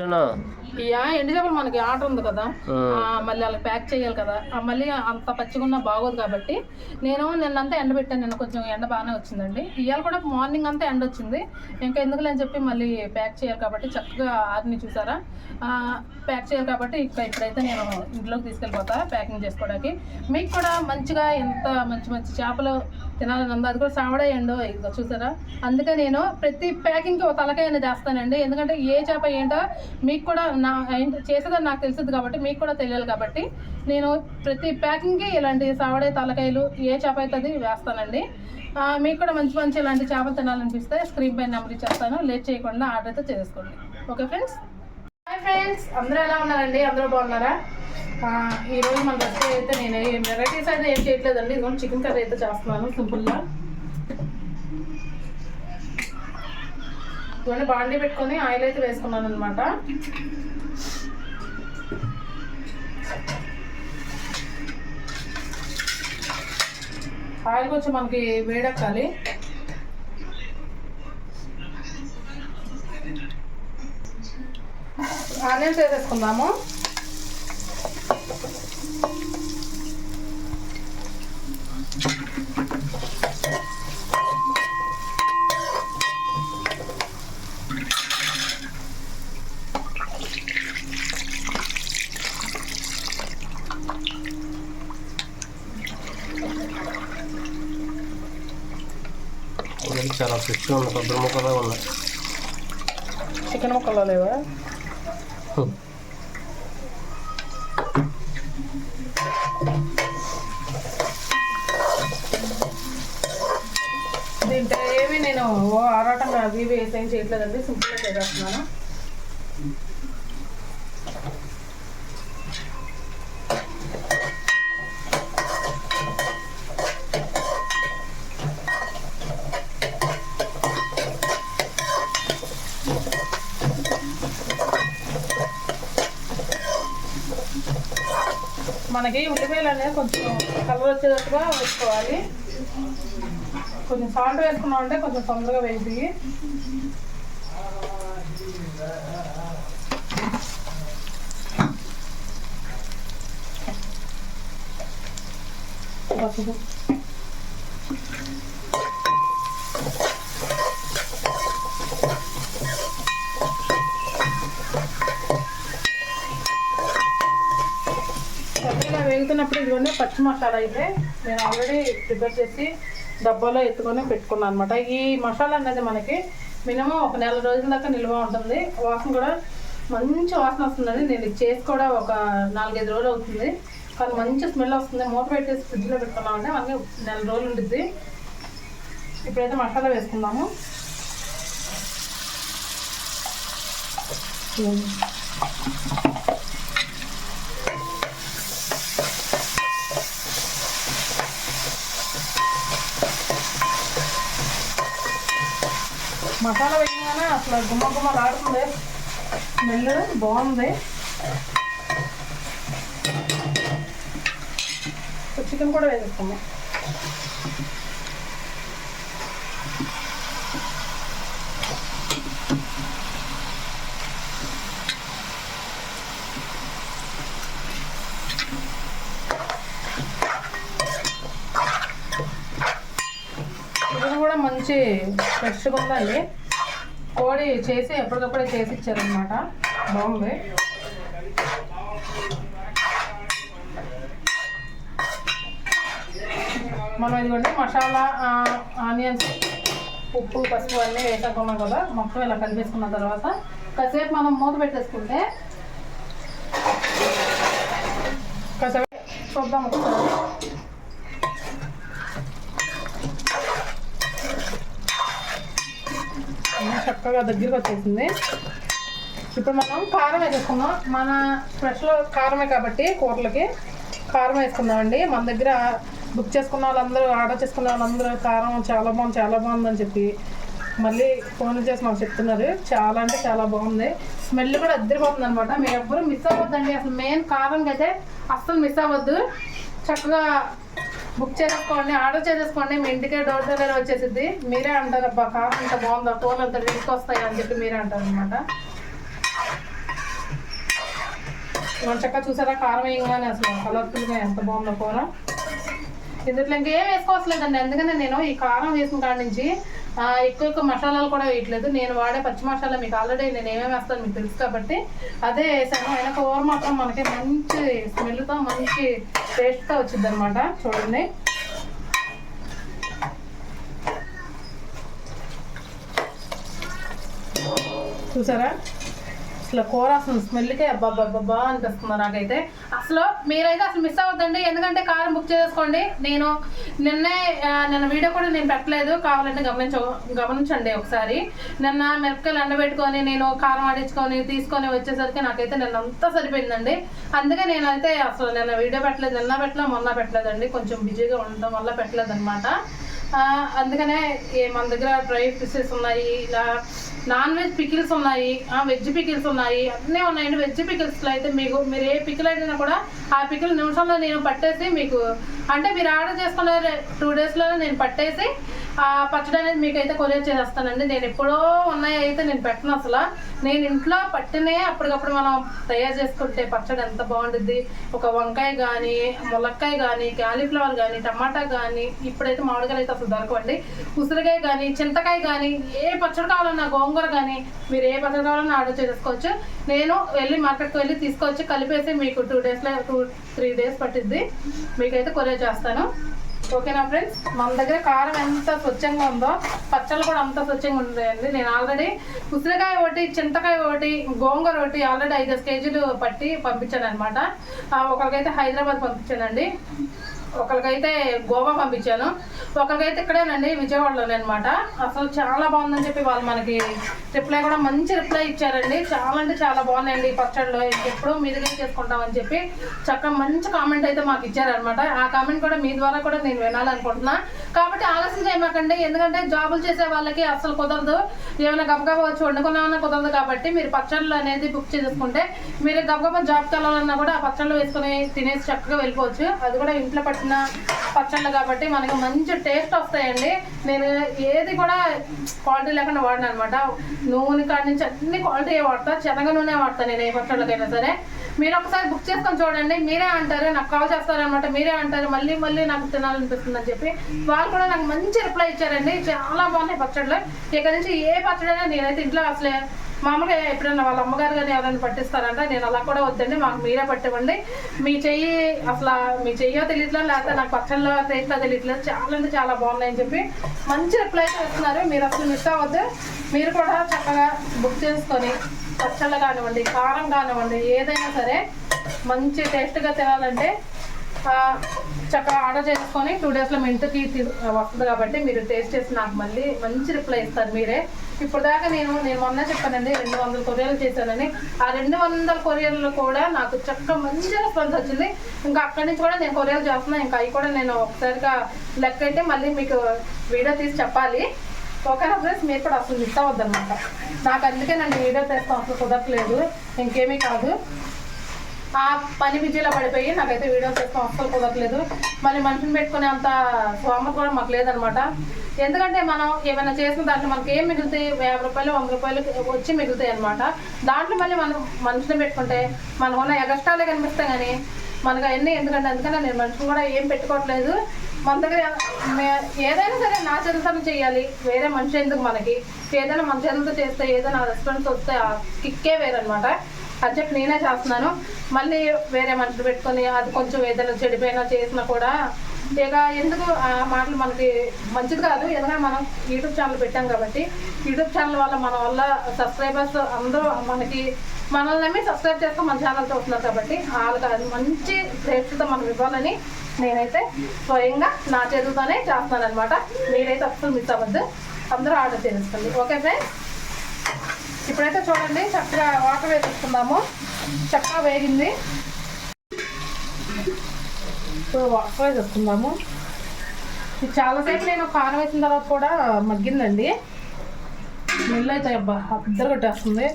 ఎండు చేపలు మనకి? ఆర్డర్ ఉంది కదా. మళ్ళీ వాళ్ళకి ప్యాక్ చేయాలి కదా. మళ్ళీ అంత పచ్చిగున్నా బాగోదు కాబట్టి నేను నిన్నంతా ఎండ పెట్టాను. నిన్న కొంచెం ఎండ బాగానే వచ్చిందండి. ఇవాళ కూడా మార్నింగ్ అంతా ఎండ వచ్చింది. ఇంకా ఎందుకులే అని చెప్పి మళ్ళీ ప్యాక్ చేయాలి కాబట్టి చక్కగా ఆరిని చూసారా? ప్యాక్ చేయాలి కాబట్టి ఇక్కడ ఇప్పుడైతే నేను ఇంట్లోకి తీసుకెళ్ళిపోతా ప్యాకింగ్ చేసుకోవడానికి. మీకు కూడా మంచిగా ఎంత మంచి మంచి చేపలు తినాలని ఉందో అది కూడా సావడేయండు ఇదిగో చూసారా? అందుకే నేను ప్రతి ప్యాకింగ్కి ఒక తలకాయ అనేది చేస్తానండి ఎందుకంటే ఏ చేప ఏంటో మీకు కూడా నా ఏంటి చేసేదని నాకు తెలుస్తుంది కాబట్టి మీకు కూడా తెలియాలి కాబట్టి నేను ప్రతి ప్యాకింగ్కి ఇలాంటి సావడే తలకాయలు ఏ చేప అవుతుంది వేస్తానండి. మీకు కూడా మంచి మంచి ఇలాంటి చేపలు తినాలనిపిస్తే స్క్రీన్ పైన నెంబర్ ఇచ్చేస్తాను. లేట్ చేయకుండా ఆర్డర్ అయితే చేసుకోండి. Okay friends? హాయ్ ఫ్రెండ్స్ అందరూ ఎలా ఉన్నారండి? అందరూ బాగున్నారా? ఈరోజు మన రెసిపీ అయితే నేను వెరైటీస్ అయితే ఏం చేయట్లేదండి. ఇదిగో చికెన్ కర్రీ అయితే చేస్తున్నాను సింపుల్గా. ఇవన్నీ బాండీ పెట్టుకొని ఆయిల్ అయితే వేసుకున్నాను అనమాట ఆయిల్ కొంచెం మనకి వేడెక్కాలి. ఆనియన్స్ వేసేసుకుందాము ఇది చాలా ఫ్రెష్గా ఉంది కొబ్బరి ముక్కలా ఉన్నాయి చికెన్ ముక్కలు లేవా? దీంట్లో ఏమి నేను ఓ ఆరాటంగా అవి ఇవి వేసి ఏం చేయట్లేదండి సింపుల్గా చేసేస్తున్నాను. మనకి ఉల్లిపాయలు అనేది కొంచెం కలర్ వచ్చేటట్టుగా వేసుకోవాలి. కొంచెం సాల్ట్ వేసుకున్నాం అంటే కొంచెం తొందరగా వేసి పసుపు చక్కగా వేగుతున్నప్పుడు ఇదిగోండి పచ్చి మసాలా అయితే నేను ఆల్రెడీ ప్రిపేర్ చేసి డబ్బాలో ఎత్తుకొని పెట్టుకున్నాను అనమాట ఈ మసాలా అనేది మనకి మినిమం ఒక నెల రోజుల దాకా నిల్వ ఉంటుంది. వాసన కూడా మంచి వాసన వస్తుందండి. నేను ఇది చేసి కూడా ఒక నాలుగైదు రోజులు అవుతుంది. కానీ మంచి స్మెల్ వస్తుంది. మూత పెట్టేసి ఫ్రిడ్జ్లో పెట్టుకున్నామంటే మనకి నెల రోజులు ఉంటుంది ఇప్పుడైతే మసాలా వేసుకుందాము. మసాలా వేయగానే అసలు గుమ్మ గుమ్మ ఆడుతుంది స్మెల్ బాగుంది. చికెన్ కూడా వేసేస్తాము చికెన్ కూడా మంచి ఫ్రెష్గా ఉందండి కోడి చేసి ఎప్పటికప్పుడే చేసి ఇచ్చారనమాట బాగుంది. మనం ఇదిగోండి మసాలా ఆనియన్స్ ఉప్పు పసుపు అన్నీ వేసుకున్నాం కదా మొత్తం ఇలా కలిపేసుకున్న తర్వాత కాసేపు మనం మూత పెట్టేసుకుంటే కాసేపు చూద్దాం ఒకసారి అన్నీ చక్కగా దగ్గరికి వచ్చేసింది ఇప్పుడు మనం కారం వేసేసుకుందాం. మన స్పెషల్ కారమే కాబట్టి కూరలకి కారం వేసుకుందామండి. మన దగ్గర బుక్ చేసుకున్న వాళ్ళందరూ ఆర్డర్ చేసుకున్న వాళ్ళందరూ కారం చాలా బాగుంది చాలా బాగుందని చెప్పి మళ్ళీ ఫోన్ చేసి మాకు చెప్తున్నారు. చాలా అంటే చాలా బాగుంది. స్మెల్ కూడా అద్దరిపోతుంది అనమాట మీరు ఎవ్వరూ మిస్ అవ్వద్దండి. అసలు మెయిన్ కారంకి అయితే అస్సలు మిస్ అవ్వద్దు. చక్కగా బుక్ చేసుకోండి ఆర్డర్ చేసేసుకోండి. మీ ఇంటికే డోర్ డెలివరీ వచ్చేసింది మీరే అంటారు అబ్బా అంత ఇంత బాగుందా? ఫోన్ అంత వస్తాయి అని చెప్పి మీరే అంటారు అనమాట మన చక్క చూసారా? కారం వేయగానే అసలు కలర్ఫుల్గా ఎంత బాగుందో కూర. ఇందులో ఇంకేం వేసుకోవట్లేదండి. ఎందుకంటే నేను ఈ కారం వేసిన కాడి నుంచి ఎక్కువ ఎక్కువ మసాలాలు కూడా వేయట్లేదు. నేను వాడే పచ్చి మసాలా మీకు ఆల్రెడీ నేను ఏమేమి వేస్తాను మీకు తెలుసు కాబట్టి అదే వేసాను. అయినా కూర మాత్రం మనకి మంచి స్మెల్తో మంచి టేస్ట్తో వచ్చింది అనమాట చూడండి. చూసారా? అసలు కూర అసలు స్మెల్కే అబ్బాబ్బాబ్బా అనిపిస్తుంది నాకైతే. అసలు మీరైతే అసలు మిస్ అవ్వద్దండి. ఎందుకంటే కారం బుక్ చేసుకోండి నేను నిన్నే నిన్న వీడియో కూడా నేను పెట్టలేదు. కావాలంటే గమనించ గమనించండి ఒకసారి. నిన్న మిరపకాయలు ఎండబెట్టుకొని నేను కారం ఆడించుకొని తీసుకొని వచ్చేసరికి నాకైతే నిన్న అంతా సరిపోయిందండి. అందుకే నేనైతే అసలు నిన్న వీడియో పెట్టలేదు. నిన్న పెట్టలేదు మొన్న పెట్టలేదండి. కొంచెం బిజీగా ఉండడం వల్ల పెట్టలేదు అనమాట అందుకనే మన దగ్గర డ్రై ఫిషెస్ ఉన్నాయి ఇలా నాన్ వెజ్ పికిల్స్ ఉన్నాయి వెజ్ పికిల్స్ ఉన్నాయి అన్నీ ఉన్నాయండి వెజ్ పికిల్స్లో అయితే మీకు మీరు ఏ పికిల్ అయినా కూడా ఆ పికిల్ నిమిషంలో నేను పట్టేసి మీకు అంటే మీరు ఆర్డర్ చేసుకున్న టూ డేస్లోనే నేను పట్టేసి ఆ పచ్చడి అనేది మీకు అయితే కొరియర్ చేసేస్తానండి. నేను ఎప్పుడో ఉన్నాయి అయితే నేను పెట్టను అసలు. నేను ఇంట్లో పట్టినే అప్పటికప్పుడు మనం తయారు చేసుకుంటే పచ్చడి ఎంత బాగుంటుంది ఒక వంకాయ కానీ ములక్కాయ కానీ క్యాలీఫ్లవర్ కానీ టమాటా కానీ ఇప్పుడైతే మామిడికాయలు అయితే అసలు దొరకవండి. ఉసిరికాయ కానీ చింతకాయ కానీ ఏ పచ్చడి కావాలన్నా గోంగూర కానీ మీరు ఏ పచ్చడి ఆర్డర్ చేసుకోవచ్చు. నేను వెళ్ళి మార్కెట్కి వెళ్ళి తీసుకొచ్చి కలిపేసి మీకు టూ డేస్లో టూ త్రీ డేస్ పట్టిద్ది. మీకైతే కొరియర్ చేస్తాను. ఓకేనా ఫ్రెండ్స్ మన దగ్గర కారం ఎంత స్వచ్ఛంగా ఉందో పచ్చళ్ళు కూడా అంత స్వచ్ఛంగా ఉంటాయండి నేను ఆల్రెడీ ఉసిరికాయ ఒకటి చింతకాయ ఒకటి గోంగూర ఒకటి ఆల్రెడీ ఐదు కేజీలు పట్టి పంపించాను అనమాట ఒకరికైతే హైదరాబాద్ పంపించానండి. ఒకరికైతే గోవా పంపించాను. ఒకరికైతే ఇక్కడేనండి విజయవాడలోనే అనమాట అసలు చాలా బాగుందని చెప్పి వాళ్ళు మనకి రిప్లై కూడా మంచి రిప్లై ఇచ్చారండి. చాలా అంటే చాలా బాగున్నాయండి ఈ పచ్చళ్ళు. ఎప్పుడు మీ దగ్గర చేసుకుంటామని చెప్పి చక్కగా మంచి కామెంట్ అయితే మాకు ఇచ్చారనమాట ఆ కామెంట్ కూడా మీ ద్వారా కూడా నేను వినాలనుకుంటున్నా. కాబట్టి ఆలస్యం చేయమాకండి ఎందుకంటే జాబులు చేసే వాళ్ళకి అసలు కుదరదు. ఏమైనా గబగబా వచ్చి వండుకున్నామన్నా కుదరదు కాబట్టి మీరు పచ్చళ్ళు అనేది బుక్ చేసుకుంటే మీరు గబగబా జాబ్కి వెళ్ళాలన్నా కూడా ఆ పచ్చళ్ళు వేసుకుని తినేసి చక్కగా వెళ్ళిపోవచ్చు. అది కూడా ఇంట్లో పట్టిన పచ్చళ్ళు కాబట్టి మనకి మంచి టేస్ట్ వస్తాయండి. నేను ఏది కూడా క్వాలిటీ లేకుండా వాడిన అనమాట. నూనె కాడి నుంచి అన్ని క్వాలిటీ వాడతా. శనగ నూనె వాడతా నేను ఏ పచ్చళ్ళకైనా సరే. మీరు ఒకసారి బుక్ చేసుకొని చూడండి. మీరే అంటారు నాకు కాల్ చేస్తారనమాట మీరే అంటారు మళ్ళీ మళ్ళీ నాకు తినాలనిపిస్తుంది అని చెప్పి. వాళ్ళు కూడా నాకు మంచి రిప్లై ఇచ్చారండి. చాలా బాగున్నాయి పచ్చళ్ళు. ఇక నుంచి ఏ పచ్చడైనా నేనైతే ఇంట్లో అసలే మామూలుగా ఎప్పుడైనా వాళ్ళ అమ్మగారు కానీ ఎవరైనా పట్టిస్తారంట నేను అలా కూడా వద్దండి మాకు మీరే పట్టివ్వండి. మీ చెయ్యి అసలు మీ చెయ్యో తెలియట్లేదు లేకపోతే నాకు పచ్చళ్ళలో టేస్ట్లో తెలియట్లేదు చాలా అంటే చాలా బాగున్నాయని చెప్పి మంచి రిప్లై చేస్తున్నారు మీరు అసలు మిస్ అవ్వద్దు. మీరు కూడా చక్కగా బుక్ చేసుకొని పచ్చళ్ళు కానివ్వండి కారం కానివ్వండి ఏదైనా సరే మంచి టేస్ట్గా తినాలంటే చక్కగా ఆర్డర్ చేసుకొని టూ డేస్లో మీ ఇంటికి వస్తుంది కాబట్టి మీరు టేస్ట్ చేసి నాకు మళ్ళీ మంచి రిప్లై ఇస్తారు మీరే. ఇప్పుడు దాకా నేను నేను మొన్న చెప్పానండి రెండు వందల కొరియర్లు చేశానని. ఆ రెండు వందల కొరియర్లు కూడా నాకు చక్కగా మంచి రెస్పాన్స్ వచ్చింది. ఇంకా అక్కడి నుంచి కూడా నేను కొరియర్లు చేస్తున్నాను ఇంకా అవి కూడా నేను ఒకసారిగా లెక్క అయితే మళ్ళీ మీకు వీడియో తీసి చెప్పాలి. ఒక అడ్రస్ మీరు కూడా అసలు మిస్ అవ్వద్దు నాకు అందుకే నన్ను వీడియో తెస్తాం అసలు కుదరట్లేదు. ఇంకేమీ కాదు. ఆ పని బిజీలో పడిపోయి నాకైతే వీడియోస్ చేస్తాం అస్సలు కుదరట్లేదు. మళ్ళీ మనిషిని పెట్టుకునే అంత స్వామ కూడా మాకు లేదనమాట ఎందుకంటే మనం ఏమైనా చేసిన దాంట్లో మనకి ఏం మిగులుతాయి? యాభై రూపాయలు వంద రూపాయలు వచ్చి మిగులుతాయి అనమాట దాంట్లో మళ్ళీ మనం మనుషులు పెట్టుకుంటే మనకు ఉన్న ఎగస్ట్రాలే కనిపిస్తాయి కానీ మనకు అవన్నీ ఎందుకంటే అందుకని నేను మనుషులు కూడా ఏం పెట్టుకోవట్లేదు. మన దగ్గర ఏదైనా సరే నా చేతులతో చేయాలి. వేరే మనిషి ఎందుకు మనకి? ఏదైనా మన చేతులతో చేస్తే ఏదైనా రెస్టారెంట్స్ వస్తే ఆ కిక్కే వేరనమాట అని చెప్పి నేనే చేస్తున్నాను. మళ్ళీ వేరే మనుషులు పెట్టుకొని అది కొంచెం ఏదైనా చెడిపోయినా చేసినా కూడా ఇక ఎందుకు ఆ మాటలు మనకి మంచిది కాదు? ఏదైనా మనం యూట్యూబ్ ఛానల్ పెట్టాం కాబట్టి యూట్యూబ్ ఛానల్ వల్ల మన వల్ల సబ్స్క్రైబర్స్ అందరూ మనకి మనల్ని నమ్మి సబ్స్క్రైబ్ చేస్తూ మన ఛానల్ చూస్తున్నారు కాబట్టి వాళ్ళకి అది మంచి ప్రేక్షత మనం ఇవ్వాలని నేనైతే స్వయంగా నా చేతులతోనే చేస్తున్నాను అనమాట మీరైతే అస్సలు మిస్ అవ్వద్దు. అందరూ ఆర్డర్ చేసుకోండి ఓకే ఫ్రెండ్స్? ఇప్పుడైతే చూడండి చక్కగా వాటర్ వేసుకుందాము చక్కగా వేగింది. ఇప్పుడు వాటర్ వేసేసుకుందాము ఇది చాలాసేపు నేను కారం వేసిన తర్వాత కూడా మగ్గిందండి. స్మెల్ అయితే అబ్బా అద్దరు కొట్టేస్తుంది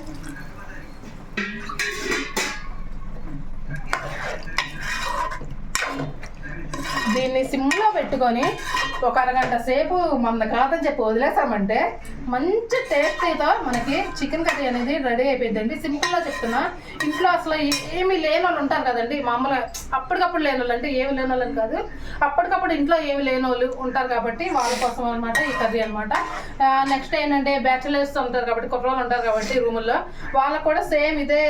దీన్ని సిమ్లో పెట్టుకొని ఒక అరగంట సేపు మన కాదని చెప్పి వదిలేసామంటే మంచి టేస్టీతో మనకి చికెన్ కర్రీ అనేది రెడీ అయిపోయిందండి. సింపుల్గా చెప్తున్నా. ఇంట్లో అసలు ఏమీ లేని వాళ్ళు ఉంటారు కదండి. మామూలుగా అప్పటికప్పుడు లేని వాళ్ళు అంటే ఏమి లేని వాళ్ళని కాదు. అప్పటికప్పుడు ఇంట్లో ఏమి లేని వాళ్ళు ఉంటారు కాబట్టి వాళ్ళ కోసం అనమాట ఈ కర్రీ అనమాట నెక్స్ట్ ఏంటంటే బ్యాచులర్స్ ఉంటారు కాబట్టి కుర్రోళ్ళు ఉంటారు కాబట్టి రూముల్లో వాళ్ళకు కూడా సేమ్ ఇదే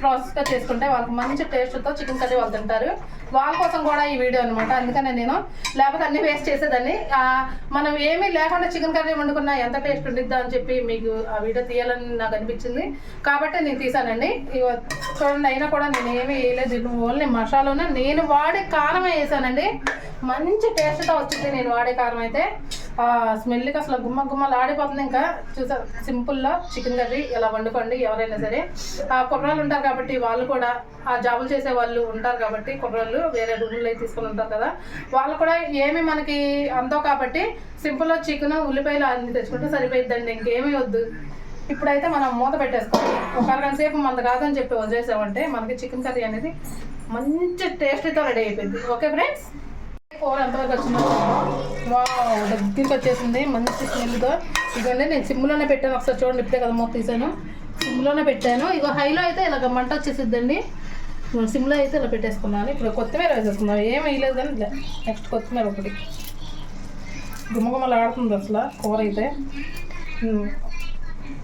ప్రాసెస్గా చేసుకుంటే వాళ్ళకి మంచి టేస్ట్తో చికెన్ కర్రీ వాళ్ళు తింటారు. వాళ్ళ కోసం కూడా ఈ వీడియో అనమాట అందుకనే నేను లేకపోతే అన్ని వేస్ట్ చేసేదాన్ని. మనం ఏమీ లేకుండా చికెన్ కర్రీ వండుకున్నా ఎంత టేస్ట్ ఉండిద్దా అని చెప్పి మీకు ఆ వీడియో తీయాలని నాకు అనిపించింది. కాబట్టి నేను తీసానండి. చూడండి అయినా కూడా నేను ఏమీ వేయలేదు. ఓన్లీ మసాలానే. నేను వాడే కారమే వేసానండి. మంచి టేస్ట్తో వచ్చింది. నేను వాడే కారం అయితే. ఆ స్మెల్కి అసలు గుమ్మ గుమ్మలు ఆడిపోతుంది ఇంకా. చూసా సింపుల్గా చికెన్ కర్రీ ఇలా వండుకోండి ఎవరైనా సరే. ఆ కుర్రాళ్ళు ఉంటారు కాబట్టి వాళ్ళు కూడా ఆ జాబులు చేసే వాళ్ళు ఉంటారు కాబట్టి కుర్రాళ్ళు వేరే రూమ్లో తీసుకొని ఉంటారు కదా. వాళ్ళు కూడా ఏమి మనకి అందో కాబట్టి సింపుల్గా చికెన్ ఉల్లిపాయలు అన్ని తెచ్చుకుంటే సరిపోయిద్దండి ఇంకేమీ వద్దు. ఇప్పుడైతే మనం మూత పెట్టేసుకోవాలి. ఒక అరగంట సేపు మనది కాదని చెప్పి వదిలేసామంటే మనకి చికెన్ కర్రీ అనేది మంచి టేస్ట్తో రెడీ అయిపోయింది. Okay friends? కూర ఎంతవరకు వచ్చిందో వావ్ దగ్గరికి వచ్చేసింది. మంచి స్మెల్తో. ఇదండి నేను సిమ్లోనే పెట్టాను. ఒకసారి చూడండి ఇప్పుడే కదా మూత తీసాను సిమ్లోనే పెట్టాను. ఇక హైలో అయితే ఇలాగ మంట వచ్చేసిద్దండి. సిమ్లో అయితే ఇలా పెట్టేసుకున్నాను. ఇప్పుడు కొత్తిమీర వేసేసుకున్నాను. ఏం వేయలేదు కానీ నెక్స్ట్ కొత్తిమీర ఒకటి. గుమ్మగుమ్మలు ఆడుతుంది అసలు కూర అయితే.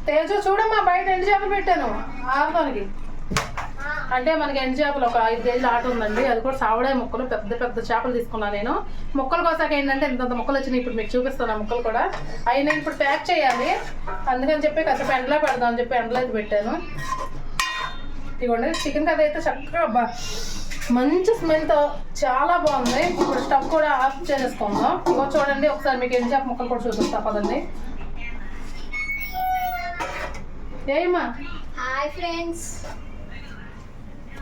తేజు చూడమ్మా బయట ఎండు చేపలు పెట్టాను. ఆడటానికి. అంటే మనకి ఎండు చేపలు ఒక ఐదు కేజీలు ఆట ఉందండి. అది కూడా సావడే ముక్కలు. పెద్ద పెద్ద చేపలు తీసుకున్నాను నేను. ముక్కలు కోసాక ఏంటంటే ఇంత ముక్కలు వచ్చినాయి. ఇప్పుడు మీకు చూపిస్తాను మొక్కలు ముక్కలు కూడా. అవి నేను ఇప్పుడు ప్యాక్ చేయాలి. అందుకని చెప్పి కాసేపు ఎండలో పెడదాం అని చెప్పి ఎండలో అయితే పెట్టాను. ఇదిగోండి. చికెన్ కర్రీ అయితే చక్కగా మంచి స్మెల్తో చాలా బాగుంది. ఇప్పుడు స్టవ్ కూడా ఆఫ్ చేసేసుకుందాం. ఇంకో చూడండి. ఒకసారి మీకు ఎండు చేప ముక్కలు కూడా చూపిస్తా పదండి. ఏమ్మా హాయ్ ఫ్రెండ్స్.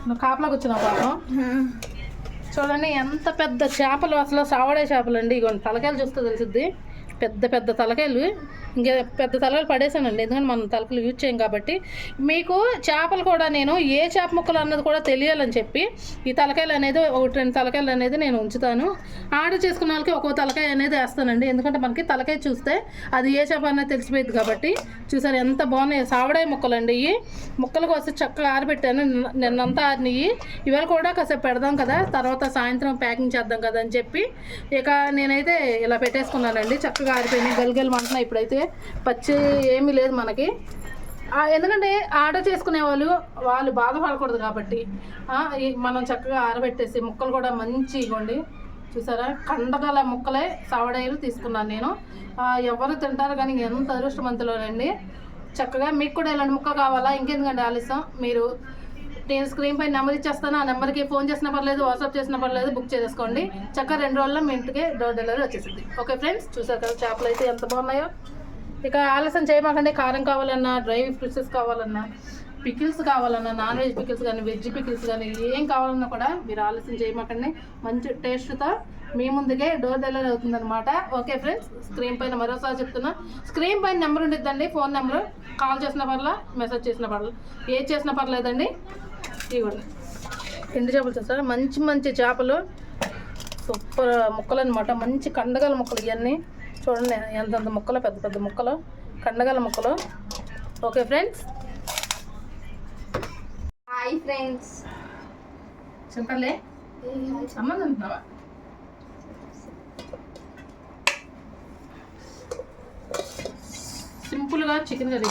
నువ్వు కాపలా వచ్చినావు పాపం. చూడండి ఎంత పెద్ద చేపలు అసలు సావడే చేపలు అండి ఇగోండి తలకాయలు చూస్తే తెలిసిద్ది. పెద్ద పెద్ద తలకాయలు. ఇంకా పెద్ద తలకలు పడేసానండి ఎందుకంటే మనం తలకలు యూజ్ చేయం కాబట్టి. మీకు చేపలు కూడా నేను ఏ చేప ముక్కలు అన్నది కూడా తెలియాలని చెప్పి ఈ తలకాయలు అనేది ఒకటి రెండు తలకాయలు అనేది నేను ఉంచుతాను. ఆర్డర్ చేసుకున్న వాళ్ళకి ఒక్కో తలకాయ అనేది వేస్తానండి. ఎందుకంటే మనకి తలకాయ చూస్తే అది ఏ చేప అనేది తెలిసిపోయింది కాబట్టి. చూసారు ఎంత బాగున్నాయి సావడాయ ముక్కలు అండి ఇవి. ముక్కలు కోసి చక్కగా ఆరబెట్టాను. నిన్నంతా ఆరినాయి. ఇవాళ కూడా కాసేపు పెడదాం కదా. తర్వాత సాయంత్రం ప్యాకింగ్ చేద్దాం కదా అని చెప్పి. ఇక నేనైతే ఇలా పెట్టేసుకున్నానండి. చక్కగా ఆరిపోయినాయి. గలిగలు మంటున్నాయి ఇప్పుడైతే. పచ్చి ఏమీ లేదు మనకి. ఎందుకంటే ఆర్డర్ చేసుకునే వాళ్ళు వాళ్ళు బాధపడకూడదు కాబట్టి మనం చక్కగా ఆరబెట్టేసి ముక్కలు కూడా మంచి ఇవ్వండి. చూసారా? కండగల ముక్కలే సవడాయిలు తీసుకున్నాను నేను. ఎవరు తింటారు కానీ ఎంత అదృష్టవంతులోనండి. చక్కగా మీకు కూడా ఇలాంటి ముక్క కావాలా? ఇంకెందుకంటే ఆలస్యం? మీరు నేను స్క్రీన్ పై నెంబర్ ఇచ్చేస్తాను. ఆ నెంబర్కి ఫోన్ చేసినా పర్లేదు వాట్సాప్ చేసినా పర్లేదు బుక్ చేసేసుకోండి చక్కగా రెండు రోజుల్లో మీ ఇంటికి డోర్ డెలివరీ వచ్చేసింది. ఓకే ఫ్రెండ్స్ చూసారు కదా చేపలు అయితే ఎంత బాగున్నాయో. ఇక ఆలస్యం చేయమాకండి కారం కావాలన్నా డ్రై ఫ్రూట్సెస్ కావాలన్నా పికిల్స్ కావాలన్నా నాన్ వెజ్ పికిల్స్ కానీ వెజ్ పికిల్స్ కానీ ఏం కావాలన్నా కూడా మీరు ఆలస్యం చేయమాకండి. మంచి టేస్ట్తో మీ ముందుకే డోర్ డెలివరీ అవుతుందన్నమాట. ఓకే ఫ్రెండ్స్ స్క్రీన్ పైన మరోసారి చెప్తున్నా. స్క్రీన్ పైన నెంబర్ ఉండిద్దండి ఫోన్ నెంబర్. కాల్ చేసిన పర్లా మెసేజ్ చేసిన పర్లా. ఏది చేసినా పర్లేదండి. ఇవ్వండి ఎండు చేపలు చూస్తారా మంచి మంచి చేపలు. సూపర్ ముక్కలు అనమాట మంచి కండగల ముక్కలు ఇవన్నీ చూడండి ఎంతంత ముక్కలు పెద్ద పెద్ద ముక్కలు కండగల ముక్కలు. ఓకే ఫ్రెండ్స్ హాయ్ ఫ్రెండ్స్ చెప్పలే అమ్మ తింటున్నావా సింపుల్గా చికెన్ కర్రీ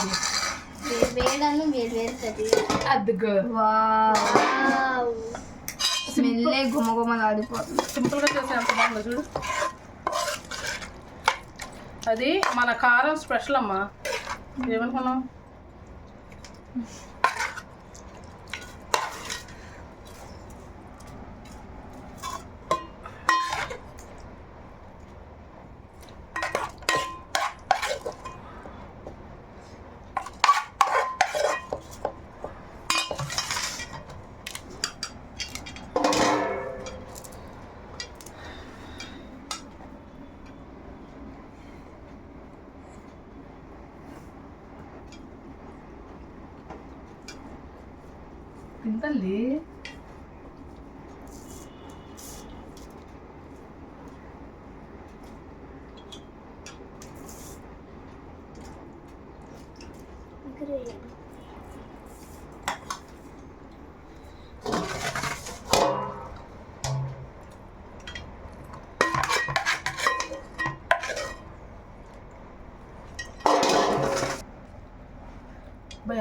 వేడాను వేరు వేరు కర్రీ. అద్దుగో వావ్ స్మెల్లే గుమ్మ గుమ్మలు ఆడిపోతుంది సింపుల్గా చేసే ఎంత బాగుందో చూడు? అది మన కారం స్పెషల్ అమ్మా. ఏమనుకున్నాం తింటల్లి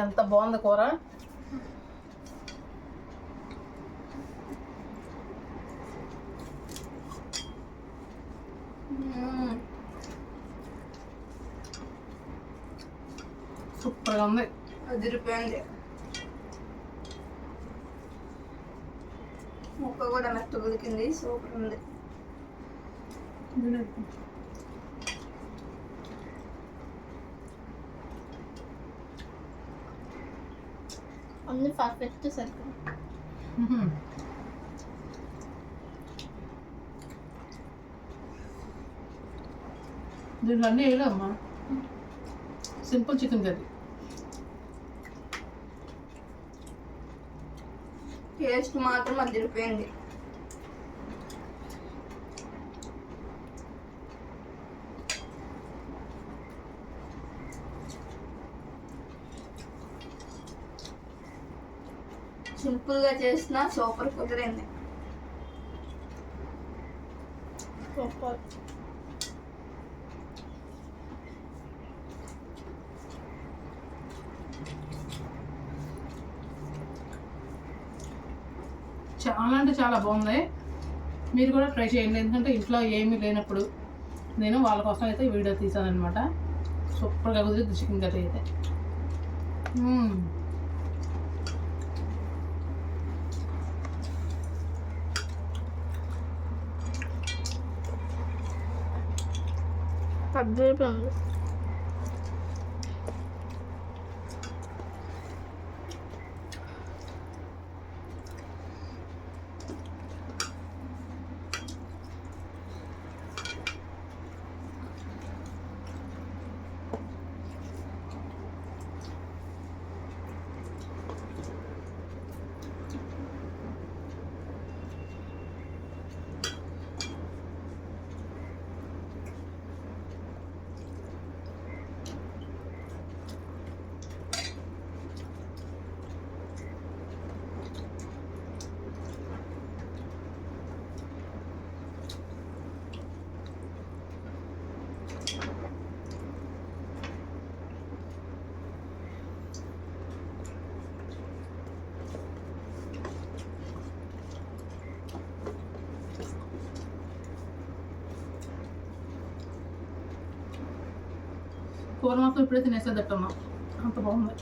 ఎంత బాగుంది కూర. సూపర్గా ఉంది. అదిరిపోయింది. ముక్క కూడా మెత్త ఉడికింది. సూపర్ ఉంది. అన్ని పర్ఫెక్ట్ సరిపోయింది. దీంట్లో అన్నీ వేయలేమ్మా సింపుల్ చికెన్ కర్రీ. టేస్ట్ మాత్రం అదిరిపోయింది సింపుల్గా చేసిన సూపర్ కుదిరింది. సూపర్. చాలా బాగుంది. మీరు కూడా ట్రై చేయండి. ఎందుకంటే ఇంట్లో ఏమీ లేనప్పుడు నేను వాళ్ళ కోసం అయితే వీడియో తీసాను అనమాట సూపర్గా కుదిరింది చికెన్ కర్రీ అయితే. పద్దెనిమిది కూర మాత్రం ఇప్పుడే తినేసేదట్టమ్మా అంత బాగుంది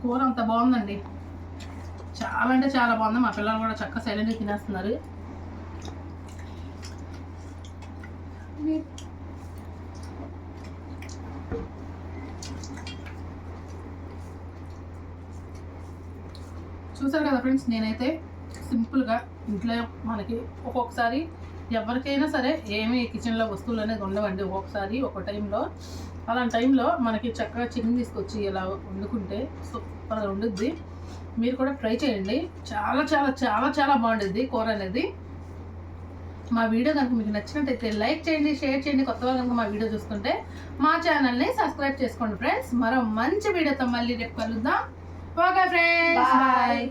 కూర అంత బాగుందండి. చాలా అంటే చాలా బాగుంది. మా పిల్లలు కూడా చక్కగా సైలెంట్గా తినేస్తున్నారు. చూసారు కదా ఫ్రెండ్స్ నేనైతే సింపుల్గా ఇంట్లో మనకి ఒక్కొక్కసారి ఎవరికైనా సరే ఏమి కిచెన్లో వస్తువులు అనేది ఉండవండి. ఒక్కొక్కసారి ఒక టైంలో అలాంటి టైంలో మనకి చక్కగా చికెన్ తీసుకొచ్చి ఇలా వండుకుంటే సూపర్గా ఉండుద్ది. మీరు కూడా ట్రై చేయండి. చాలా చాలా చాలా చాలా బాగుంటుంది కూర అనేది. మా వీడియో కనుక మీకు నచ్చినట్టయితే లైక్ చేయండి షేర్ చేయండి. కొత్త వాళ్ళు కనుక మా వీడియో చూస్తుంటే మా ఛానల్ని సబ్స్క్రైబ్ చేసుకోండి ఫ్రెండ్స్. మరో మంచి వీడియోతో మళ్ళీ రేపు కలుద్దాం. Okay friends. బాయ్.